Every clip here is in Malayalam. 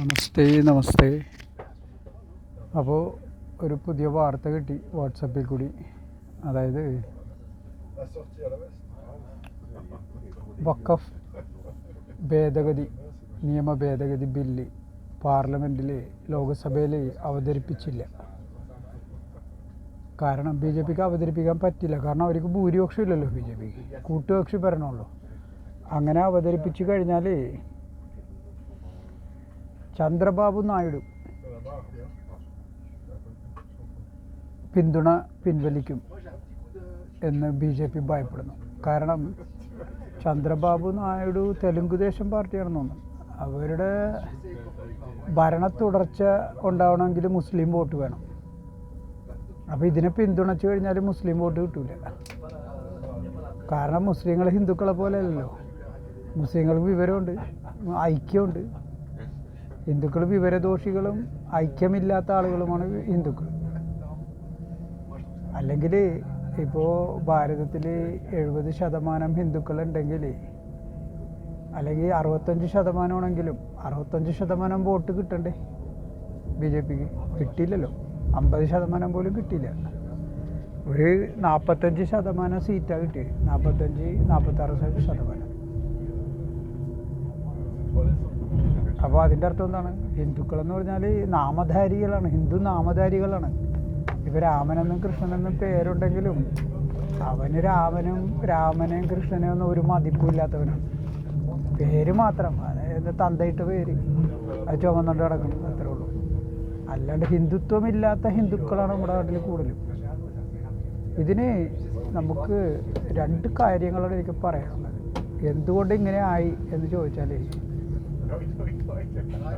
നമസ്തേ നമസ്തേ. അപ്പോൾ ഒരു പുതിയ വാർത്ത കിട്ടി വാട്സപ്പിൽ കൂടി. അതായത് വക്കഫ് ഭേദഗതി നിയമ ഭേദഗതി ബില്ല് പാർലമെന്റിൽ ലോകസഭയിൽ അവതരിപ്പിച്ചില്ല. കാരണം ബി ജെ പിക്ക് അവതരിപ്പിക്കാൻ പറ്റില്ല. കാരണം അവർക്ക് ഭൂരിപക്ഷം ഇല്ലല്ലോ ബി ജെ പിക്ക്. കൂട്ടുകക്ഷി ഭരണമുള്ളൂ. അങ്ങനെ അവതരിപ്പിച്ചു കഴിഞ്ഞാൽ ചന്ദ്രബാബു നായിഡു പിന്തുണ പിൻവലിക്കും എന്ന് ബി ജെ പി ഭയപ്പെടുന്നു. കാരണം ചന്ദ്രബാബു നായിഡു തെലുങ്ക് ദേശം പാർട്ടിയാണെന്ന് തോന്നുന്നു. അവരുടെ ഭരണ തുടർച്ച ഉണ്ടാവണമെങ്കിൽ മുസ്ലിം വോട്ട് വേണം. അപ്പോൾ ഇതിനെ പിന്തുണച്ചു കഴിഞ്ഞാൽ മുസ്ലിം വോട്ട് കിട്ടൂല. കാരണം മുസ്ലിങ്ങൾ ഹിന്ദുക്കളെ പോലെ അല്ലല്ലോ. മുസ്ലിങ്ങൾക്ക് വിവരമുണ്ട് ഐക്യമുണ്ട്. ഹിന്ദുക്കൾ വിവരദോഷികളും ഐക്യമില്ലാത്ത ആളുകളുമാണ് ഹിന്ദുക്കൾ. അല്ലെങ്കിൽ ഇപ്പോൾ ഭാരതത്തിൽ എഴുപത് ശതമാനം ഹിന്ദുക്കളുണ്ടെങ്കിൽ അല്ലെങ്കിൽ അറുപത്തഞ്ച് ശതമാനമാണെങ്കിലും അറുപത്തഞ്ച് ശതമാനം വോട്ട് കിട്ടണ്ടേ? ബി ജെ പിക്ക് കിട്ടിയില്ലല്ലോ. അമ്പത് ശതമാനം പോലും കിട്ടിയില്ല. ഒരു നാൽപ്പത്തഞ്ച് ശതമാനം സീറ്റാണ് കിട്ടിയത്. നാൽപ്പത്തഞ്ച് നാൽപ്പത്താറ് ശതമാനം. അപ്പോൾ അതിന്റെ അർത്ഥം എന്താണ്? ഹിന്ദുക്കളെന്ന് പറഞ്ഞാൽ നാമധാരികളാണ്. ഹിന്ദു നാമധാരികളാണ്. ഇവർ രാമനെന്നും കൃഷ്ണനെന്നും പേരുണ്ടെങ്കിലും അവന് രാമനും രാമനെയും കൃഷ്ണനെയും ഒന്നും ഒരു മതിപ്പും ഇല്ലാത്തവനാണ്. പേര് മാത്രം. അതായത് തന്തയിട്ട് പേര്. അത് ചുമന്നുകൊണ്ട് കിടക്കണം അത്രേ ഉള്ളൂ. അല്ലാണ്ട് ഹിന്ദുത്വമില്ലാത്ത ഹിന്ദുക്കളാണ് നമ്മുടെ നാട്ടിൽ കൂടുതലും. ഇതിന് നമുക്ക് രണ്ട് കാര്യങ്ങളാണ് എനിക്ക് പറയാനുള്ളത്. എന്തുകൊണ്ട് ഇങ്ങനെ ആയി എന്ന് ചോദിച്ചാൽ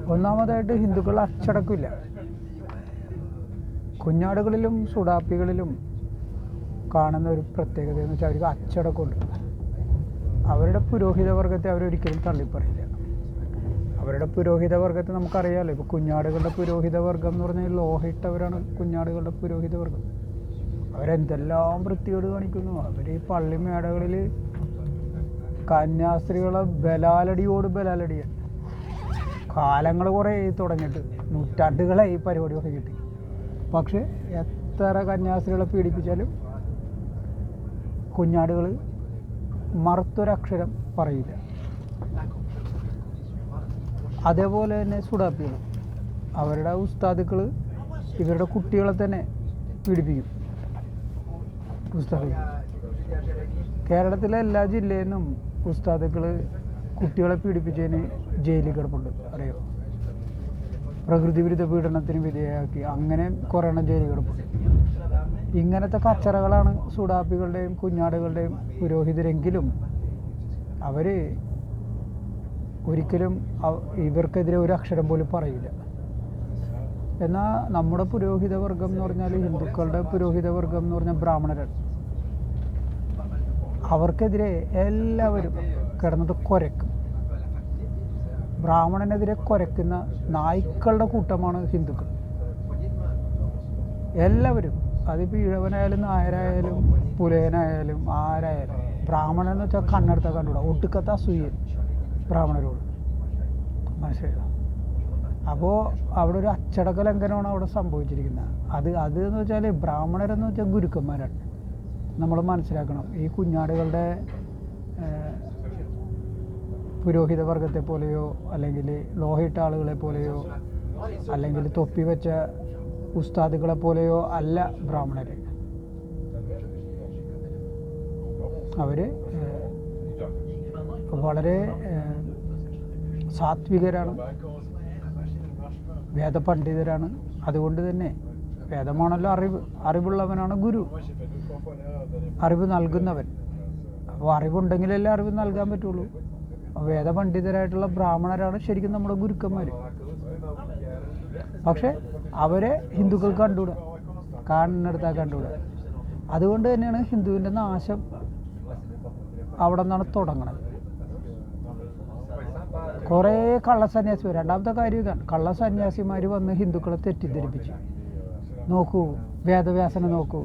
ഒന്നാമതായിട്ട് ഹിന്ദുക്കൾ അച്ചടക്കമില്ല. കുഞ്ഞാടുകളിലും സുഡാപ്പികളിലും കാണുന്ന ഒരു പ്രത്യേകത എന്ന് വെച്ചാൽ അവർക്ക് അച്ചടക്കമുണ്ട്. അവരുടെ പുരോഹിത വർഗത്തെ അവരൊരിക്കലും തള്ളിപ്പറയില്ല. അവരുടെ പുരോഹിത വർഗത്തെ നമുക്കറിയാമല്ലോ ഇപ്പോൾ കുഞ്ഞാടുകളുടെ പുരോഹിത വർഗം എന്ന് പറഞ്ഞാൽ ലോഹിട്ടവരാണ് കുഞ്ഞാടുകളുടെ പുരോഹിത വർഗം അവരെന്തെല്ലാം വൃത്തിയോട് കാണിക്കുന്നു? അവർ ഈ പള്ളിമേടകളിൽ കന്യാസ്ത്രീകളെ ബലാലടിയോട് ബലാലടിയാണ്. കാലങ്ങൾ കുറേ തുടങ്ങിയിട്ട്. നൂറ്റാണ്ടുകളെ ഈ പരിപാടി തുടങ്ങിയിട്ട് പക്ഷേ എത്ര കന്യാസ്ത്രീകളെ പീഡിപ്പിച്ചാലും കുഞ്ഞാടുകൾ മറുത്തൊരക്ഷരം പറയില്ല. അതേപോലെ തന്നെ സുഡാപ്പികൾ അവരുടെ ഉസ്താദുക്കൾ ഇവരുടെ കുട്ടികളെ തന്നെ പീഡിപ്പിക്കും. ഉസ്താദുകൾ കേരളത്തിലെ എല്ലാ ജില്ലയിൽ നിന്നും ഉസ്താദുക്കൾ കുട്ടികളെ പീഡിപ്പിച്ചതിന് ജയിലിൽ കിടപ്പുണ്ട്. അറിയോ? പ്രകൃതി വിരുദ്ധ പീഡനത്തിന് വിധേയമാക്കി അങ്ങനെ കുറേ എണ്ണം ജയിലിൽ കിടപ്പുണ്ട്. ഇങ്ങനത്തെ കച്ചറകളാണ് സുഡാപ്പികളുടെയും കുഞ്ഞാടുകളുടെയും പുരോഹിതരെങ്കിലും അവർ ഒരിക്കലും ഇവർക്കെതിരെ ഒരു അക്ഷരം പോലും പറയില്ല. എന്നാൽ നമ്മുടെ പുരോഹിതവർഗം എന്ന് പറഞ്ഞാൽ ഹിന്ദുക്കളുടെ പുരോഹിതവർഗം എന്ന് പറഞ്ഞാൽ ബ്രാഹ്മണരാണ്. അവർക്കെതിരെ എല്ലാവരും കിടന്നിട്ട് കുരക്കും. ബ്രാഹ്മണനെതിരെ കുരക്കുന്ന നായ്ക്കളുടെ കൂട്ടമാണ് ഹിന്ദുക്കൾ. എല്ലാവരും അതിപ്പോൾ ഇഴവനായാലും നായരായാലും പുലയനായാലും ആരായാലും ബ്രാഹ്മണൻ എന്ന് വെച്ചാൽ കണ്ണെടുത്ത കണ്ടുകൂടാ. ഒടുക്കത്തെ അസൂയൻ ബ്രാഹ്മണരോട്. മനസ്സിലായില്ല അപ്പോൾ അവിടെ ഒരു അച്ചടക്ക ലംഘനമാണ് അവിടെ സംഭവിച്ചിരിക്കുന്നത്. അത് അത് എന്ന് വെച്ചാൽ ബ്രാഹ്മണരെന്ന് വെച്ചാൽ ഗുരുക്കന്മാരാണ്. നമ്മൾ മനസ്സിലാക്കണം ഈ കുഞ്ഞാടുകളുടെ പുരോഹിത വർഗത്തെ പോലെയോ അല്ലെങ്കിൽ ലോഹിട്ട ആളുകളെ പോലെയോ അല്ലെങ്കിൽ തൊപ്പി വെച്ച ഉസ്താദുകളെ പോലെയോ അല്ല ബ്രാഹ്മണർ അവർ വളരെ സാത്വികരാണ് വേദപണ്ഡിതരാണ്. അതുകൊണ്ട് തന്നെ വേദമാണല്ലോ അറിവ്. അറിവുള്ളവനാണ് ഗുരു. അറിവ് നൽകുന്നവൻ. അപ്പോൾ അറിവുണ്ടെങ്കിലല്ലേ അറിവ് നൽകാൻ പറ്റുള്ളൂ. വേദപണ്ഡിതരായിട്ടുള്ള ബ്രാഹ്മണരാണ് ശരിക്കും നമ്മുടെ ഗുരുക്കന്മാർ പക്ഷെ അവരെ ഹിന്ദുക്കൾ കണ്ടുകൂടാ. കാണുന്നിടത്താ കണ്ടുകൂടാ. അതുകൊണ്ട് തന്നെയാണ് ഹിന്ദുവിന്റെ നാശം അവിടെ നിന്നാണ് തുടങ്ങണത്. കുറേ കള്ളസന്യാസി രണ്ടാമത്തെ കാര്യം ഇതാണ്. കള്ളസന്യാസിമാർ വന്ന് ഹിന്ദുക്കളെ തെറ്റിദ്ധരിപ്പിച്ചു. നോക്കൂ വേദവ്യാസനെ നോക്കൂ.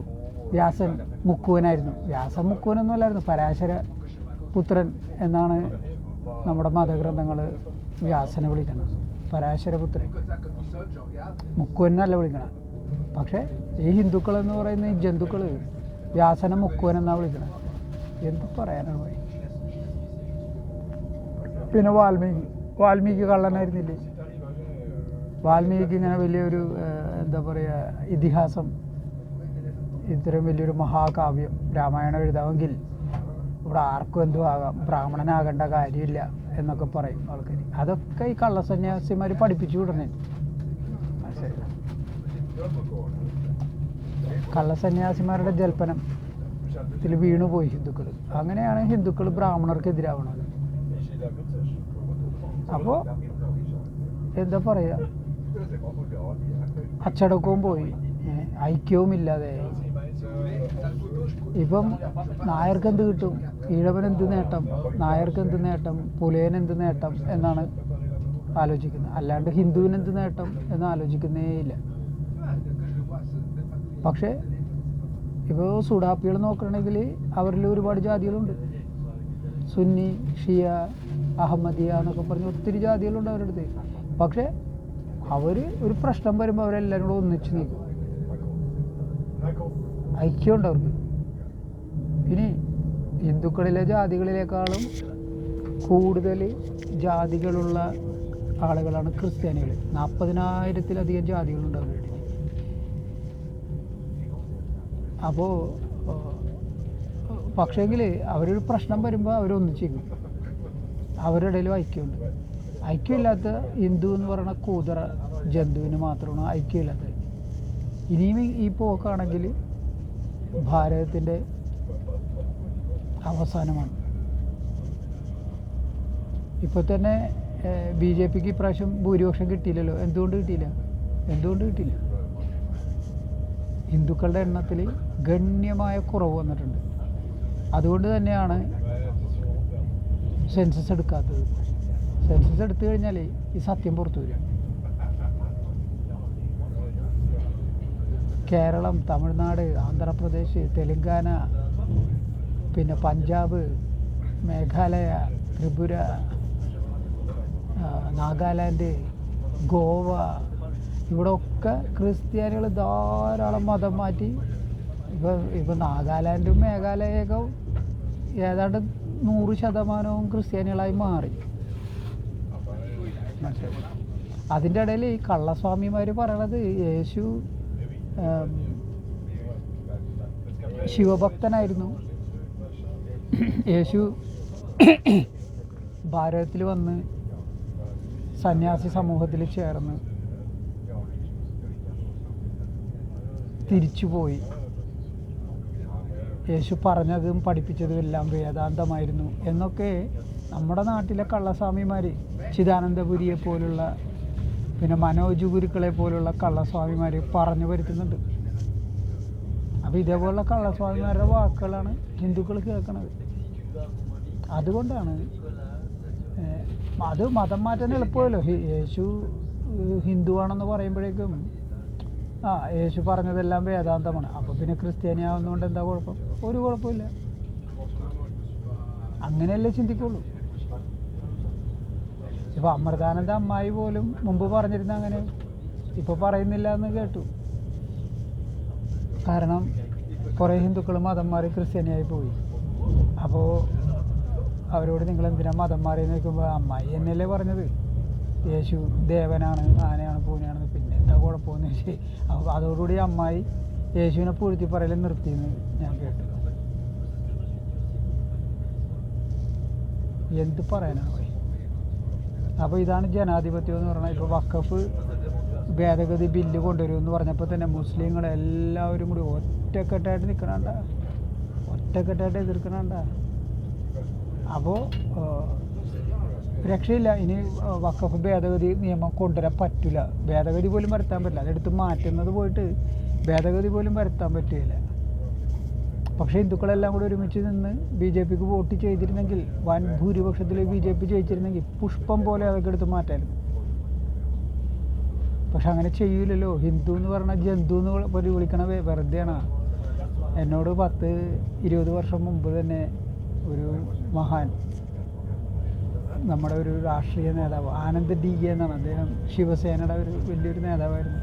വ്യാസൻ മുക്കുവനായിരുന്നു. വ്യാസൻ മുക്കുവനൊന്നും അല്ലായിരുന്നു പരാശര പുത്രൻ എന്നാണ് നമ്മുടെ മതഗ്രന്ഥങ്ങൾ വ്യാസനെ വിളിക്കണം. പരാശരപുത്രൻ. മുക്കുവനല്ല വിളിക്കണം. പക്ഷേ ഈ ഹിന്ദുക്കൾ എന്ന് പറയുന്ന ഈ ജന്തുക്കൾ വ്യാസനെ മുക്കുവൻ എന്നാണ് വിളിക്കണം. എന്ത് പറയാനാണ് പോയി പിന്നെ വാൽമീകി വാൽമീകി കള്ളനായിരുന്നില്ലേ? വാൽമീകിക്ക് ഇങ്ങനെ വലിയൊരു എന്താ പറയുക ഇതിഹാസം ഇത്രയും വലിയൊരു മഹാകാവ്യം രാമായണം എഴുതാമെങ്കിൽ ഇവിടെ ആർക്കും എന്തും ആകാം. ബ്രാഹ്മണനാകേണ്ട കാര്യമില്ല എന്നൊക്കെ പറയും ആൾക്കാർ അതൊക്കെ ഈ കള്ളസന്യാസിമാർ പഠിപ്പിച്ചു വിടണേ? കള്ളസന്യാസിമാരുടെ ജൽപ്പനം ഇതിൽ വീണുപോയി ഹിന്ദുക്കൾ അങ്ങനെയാണ് ഹിന്ദുക്കൾ ബ്രാഹ്മണർക്ക് എതിരാവണത് അപ്പോൾ എന്താ പറയുക അച്ചടക്കവും പോയി. ഐക്യവും ഇല്ലാതെ ഇപ്പം നായർക്ക് എന്ത് കിട്ടും? ഈഴവൻ എന്ത് നേട്ടം? നായർക്ക് എന്ത് നേട്ടം? പുലയൻ എന്ത് നേട്ടം? എന്നാണ് ആലോചിക്കുന്നത്. അല്ലാണ്ട് ഹിന്ദുവിന് എന്ത് നേട്ടം എന്ന് ആലോചിക്കുന്നേ ഇല്ല പക്ഷേ ഇപ്പോൾ സുഡാപ്പികൾ നോക്കുകയാണെങ്കിൽ അവരിൽ ഒരുപാട് ജാതികളുണ്ട്. സുന്നി ഷിയ അഹമ്മദിയ എന്നൊക്കെ പറഞ്ഞ് ഒത്തിരി ജാതികളുണ്ട് അവരുടെ അടുത്ത്. പക്ഷേ അവർ ഒരു പ്രശ്നം വരുമ്പോൾ അവരെല്ലാവരും കൂടെ ഒന്നിച്ച് നിൽക്കും. ഐക്യമുണ്ട് അവർക്ക്. ഇനി ഹിന്ദുക്കളിലെ ജാതികളിലേക്കാളും കൂടുതൽ ജാതികളുള്ള ആളുകളാണ് ക്രിസ്ത്യാനികൾ. നാൽപ്പതിനായിരത്തിലധികം ജാതികളുണ്ട് അവരുടെ അപ്പോൾ പക്ഷേങ്കിൽ അവരൊരു പ്രശ്നം വരുമ്പോൾ അവരൊന്നിച്ചേക്കും അവരുടെ ഇടയിലും ഐക്യമുണ്ട്. ഐക്യമില്ലാത്ത ഹിന്ദു എന്ന് പറയുന്ന കൂതറ ജന്തുവിന് മാത്രമാണ് ഐക്യമില്ലാത്തത്. ഇനിയും ഈ പോക്കാണെങ്കിൽ ഭാരതത്തിന്റെ അവസാനമാണ്. ഇപ്പോൾ തന്നെ ബി ജെ പിക്ക് ഇപ്രാവശ്യം ഭൂരിപക്ഷം കിട്ടിയില്ലല്ലോ. എന്തുകൊണ്ട് കിട്ടിയില്ല? എന്തുകൊണ്ട് കിട്ടിയില്ല? ഹിന്ദുക്കളുടെ എണ്ണത്തിൽ ഗണ്യമായ കുറവ് വന്നിട്ടുണ്ട്. അതുകൊണ്ട് തന്നെയാണ് സെൻസസ് എടുക്കാത്തത്. സെൻസസ് എടുത്തു കഴിഞ്ഞാൽ ഈ സത്യം പുറത്തു വരും കേരളം തമിഴ്നാട് ആന്ധ്രാപ്രദേശ് തെലുങ്കാന പിന്നെ പഞ്ചാബ് മേഘാലയ ത്രിപുര നാഗാലാൻഡ് ഗോവ ഇവിടെ ഒക്കെ ക്രിസ്ത്യാനികൾ ധാരാളം മതം മാറ്റി. ഇപ്പോൾ ഇപ്പോൾ നാഗാലാൻഡും മേഘാലയൊക്കെ ഏതാണ്ട് നൂറ് ശതമാനവും ക്രിസ്ത്യാനികളായി മാറി. അതിന്റെ ഇടയിൽ ഈ കള്ളസ്വാമിമാർ പറയണത് യേശു ശിവഭക്തനായിരുന്നു. യേശു ഭാരതത്തിൽ വന്ന് സന്യാസി സമൂഹത്തിൽ ചേർന്ന് തിരിച്ചുപോയി യേശു പറഞ്ഞതും പഠിപ്പിച്ചതും എല്ലാം വേദാന്തമായിരുന്നു. എന്നൊക്കെ നമ്മുടെ നാട്ടിലെ കള്ളസ്വാമിമാർ ചിദാനന്ദപുരിയെ പോലുള്ള പിന്നെ മനോജ് ഗുരുക്കളെ പോലുള്ള കള്ളസ്വാമിമാർ പറഞ്ഞു വരുത്തുന്നുണ്ട്. അപ്പോൾ ഇതേപോലുള്ള കള്ളസ്വാമിമാരുടെ വാക്കുകളാണ് ഹിന്ദുക്കൾ കേൾക്കുന്നത് അതുകൊണ്ടാണ് അത് മതം മാറ്റാൻ എളുപ്പമല്ലോ. യേശു ഹിന്ദുവാണെന്ന് പറയുമ്പോഴേക്കും ആ യേശു പറഞ്ഞതെല്ലാം വേദാന്തമാണ്. അപ്പോൾ പിന്നെ ക്രിസ്ത്യാനി ആവുന്നതുകൊണ്ട് എന്താ കുഴപ്പം? ഒരു കുഴപ്പമില്ല. അങ്ങനെയല്ലേ ചിന്തിക്കുള്ളൂ. ഇപ്പോൾ അമൃതാനന്ദ അമ്മായി പോലും മുമ്പ് പറഞ്ഞിരുന്ന അങ്ങനെ. ഇപ്പോൾ പറയുന്നില്ല എന്ന് കേട്ടു. കാരണം കുറേ ഹിന്ദുക്കളും മതം മാറി ക്രിസ്ത്യാനിയായി പോയി. അപ്പോൾ അവരോട് നിങ്ങൾ എന്തിനാ മതം മാറി എന്ന് ചോദിക്കുമ്പോൾ അമ്മായി എന്നല്ലേ പറഞ്ഞത്. യേശു ദേവനാണ് ആനയാണ് പൂനെയാണ് പിന്നെ എന്താ കുഴപ്പമെന്ന് വെച്ചാൽ അപ്പോൾ അതോടുകൂടി അമ്മായി യേശുവിനെ പൂഴ്ത്തി പറയൽ നിർത്തിയെന്ന് ഞാൻ കേട്ടു. എന്ത് പറയാനാണ് അപ്പോൾ ഇതാണ് ജനാധിപത്യം എന്ന് പറഞ്ഞാൽ ഇപ്പോൾ വക്കഫ് ഭേദഗതി ബില്ല് കൊണ്ടുവരും എന്ന് പറഞ്ഞപ്പോൾ തന്നെ മുസ്ലിങ്ങൾ എല്ലാവരും കൂടി ഒറ്റക്കെട്ടായിട്ട് നിൽക്കണണ്ട ഒറ്റക്കെട്ടായിട്ട് എതിർക്കണണ്ട? അപ്പോൾ രക്ഷയില്ല. ഇനി വക്കഫ് ഭേദഗതി നിയമം കൊണ്ടുവരാൻ പറ്റില്ല ഭേദഗതി പോലും വരുത്താൻ പറ്റില്ല. അതെടുത്ത് മാറ്റുന്നത് പോയിട്ട് ഭേദഗതി പോലും വരുത്താൻ പറ്റില്ല പക്ഷേ ഹിന്ദുക്കളെല്ലാം കൂടി ഒരുമിച്ച് നിന്ന് ബി ജെ പിക്ക് വോട്ട് ചെയ്തിരുന്നെങ്കിൽ വൻ ഭൂരിപക്ഷത്തിൽ ബി ജെ പി ജയിച്ചിരുന്നെങ്കിൽ പുഷ്പം പോലെ അതൊക്കെ എടുത്ത് മാറ്റായിരുന്നു. പക്ഷെ അങ്ങനെ ചെയ്യൂലല്ലോ. ഹിന്ദു എന്ന് പറഞ്ഞ ജന്തു എന്ന് വിളി- വിളിക്കണ വെറുതെയാണ്. എന്നോട് പത്ത് ഇരുപത് വർഷം മുമ്പ് തന്നെ ഒരു മഹാൻ നമ്മുടെ ഒരു രാഷ്ട്രീയ നേതാവ് ആനന്ദ് ഡി കെ എന്നാണ്. അദ്ദേഹം ശിവസേനയുടെ ഒരു വലിയൊരു നേതാവായിരുന്നു.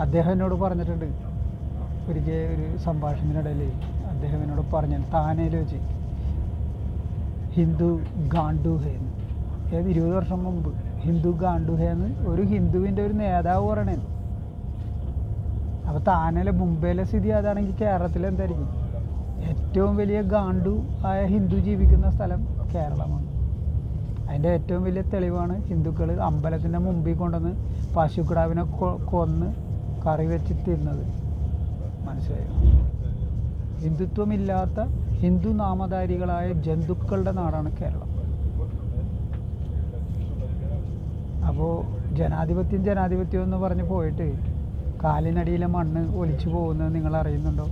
അദ്ദേഹം എന്നോട് പറഞ്ഞിട്ടുണ്ട് ഒരിക്കൽ ഒരു സംഭാഷണത്തിനിടയിൽ അദ്ദേഹം എന്നോട് പറഞ്ഞു താനയിൽ വെച്ച് ഹിന്ദു ഗാണ്ടു എന്ന്. ഏത് ഇരുപത് വർഷം മുമ്പ് ഹിന്ദു ഗാണ്ടു ഹേ എന്ന് ഒരു ഹിന്ദുവിന്റെ ഒരു നേതാവ് പറയണേ. അപ്പോൾ താനേലെ മുംബൈയിലെ സ്ഥിതി അതാണെങ്കിൽ കേരളത്തിൽ എന്തായിരിക്കും? ഏറ്റവും വലിയ ഗാണ്ടു ആയ ഹിന്ദു ജീവിക്കുന്ന സ്ഥലം കേരളമാണ്. അതിന്റെ ഏറ്റവും വലിയ തെളിവാണ് ഹിന്ദുക്കൾ അമ്പലത്തിന്റെ മുമ്പിൽ കൊണ്ടുവന്ന് പശുക്കിടാവിനെ കൊന്ന് കറി വെച്ച് തിന്നത്. മനസ്സിലായോ. ഹിന്ദുത്വമില്ലാത്ത ഹിന്ദു നാമധാരികളായ ജന്തുക്കളുടെ നാടാണ് കേരളം. അപ്പോൾ ജനാധിപത്യം ജനാധിപത്യം എന്ന് പറഞ്ഞ് പോയിട്ട് കാലിനടിയിലെ മണ്ണ് ഒലിച്ചു പോകുന്നത് നിങ്ങൾ അറിയുന്നുണ്ടോ?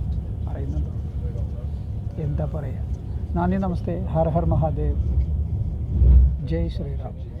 അറിയുന്നുണ്ടോ? എന്താ പറയുക നന്ദി നമസ്തേ. ഹർ ഹർ മഹാദേവ്. ജയ് ശ്രീറാം.